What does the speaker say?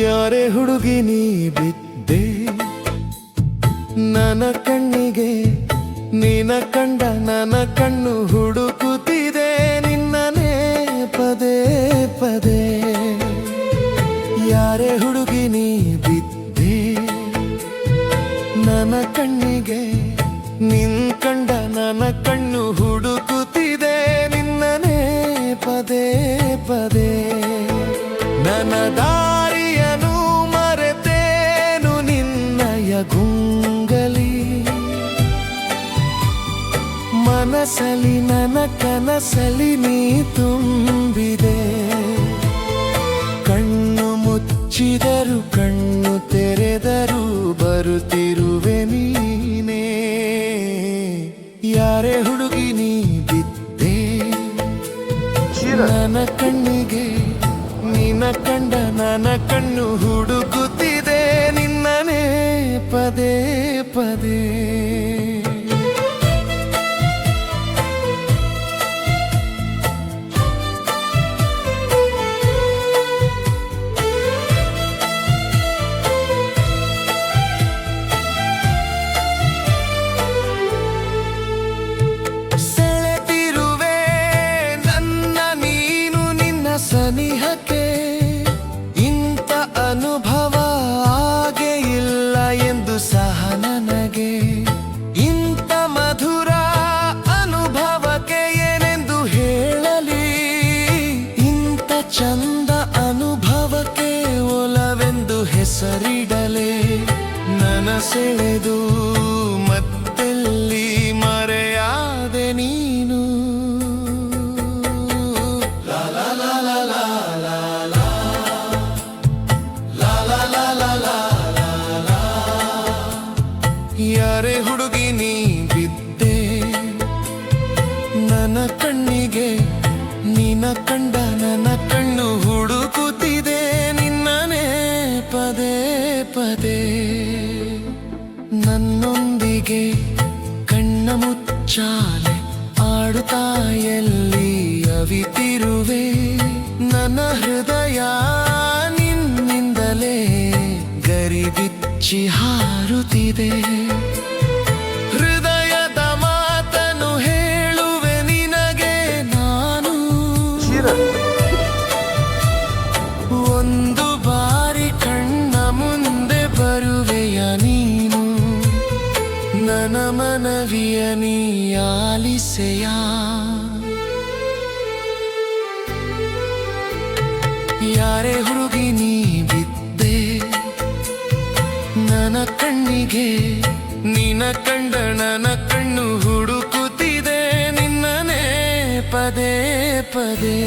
ಯಾರೇ ಹುಡುಗಿ ನೀ ಬಿದ್ದೆ ನನ್ನ ಕಣ್ಣಿಗೆ ನೀನ ಕಂಡ ನನ್ನ ಕಣ್ಣು ಹುಡುಕುತ್ತಿದೆ ನನ್ನ ಕಣ್ಣಿಗೆ, ನಿನ್ ಕಂಡ ನನ್ನ ಕಣ್ಣು ಹುಡುಕುತ್ತಿದೆ. ನಿನ್ನನೇ ಪದೇ ಪದೇ ನನ್ನ ದಾರಿಯನು ಮರೆತೇನು ನಿನ್ನಯ ಗುಂಗಲಿ. ಮನಸಲಿ ನನ್ನ ಕನಸಲಿ ನೀ ತುಂಬಿದೆ. ಕಣ್ಣು ಮುಚ್ಚಿದರು ಕಣ್ಣು ನನ್ನ ಕಣ್ಣಿಗೆ ನಿನ್ನ ಕಂಡ ನನ್ನ ಕಣ್ಣು ಹುಡುಕುತ್ತಿದೆ ನಿನ್ನನೇ ಪದೇ ಪದೇ. ಚಂದ ಅನುಭವಕ್ಕೆ ಒಲವೆಂದು ಹೆಸರಿಡಲೆ ನನ ಸೆಳೆದು ಮತ್ತೆಲ್ಲಿ ಮರೆಯಾದೆ ನೀನು? ಯಾರೇ ಹುಡುಗಿ ನೀ ಬಿದ್ದೆ, ನನ್ನ ಕಣ್ಣಿಗೆ ನೀನ ಕಂಡ ನನ್ನ ನನ್ನೊಂದಿಗೆ ಕಣ್ಣ ಮುಚ್ಚಾಲೆ ಆಡುತ್ತಾಯಲ್ಲಿ ಅವಿತಿರುವೆ. ನನ್ನ ಹೃದಯ ನಿನ್ನಿಂದಲೇ ಗರಿಬಿಚ್ಚಿ ಹಾರುತ್ತಿದೆ. ನೀ ಆಲಿಸೆಯ? ಯಾರೇ ಹುಡುಗಿ ನೀ ಬಿದ್ದೆ ನನ್ನ ಕಣ್ಣಿಗೆ ನಿನ ಕಂಡ ನನ್ನ ಕಣ್ಣು ಹುಡುಕುತ್ತಿದೆ, ನಿನ್ನನೇ ಪದೇ ಪದೇ.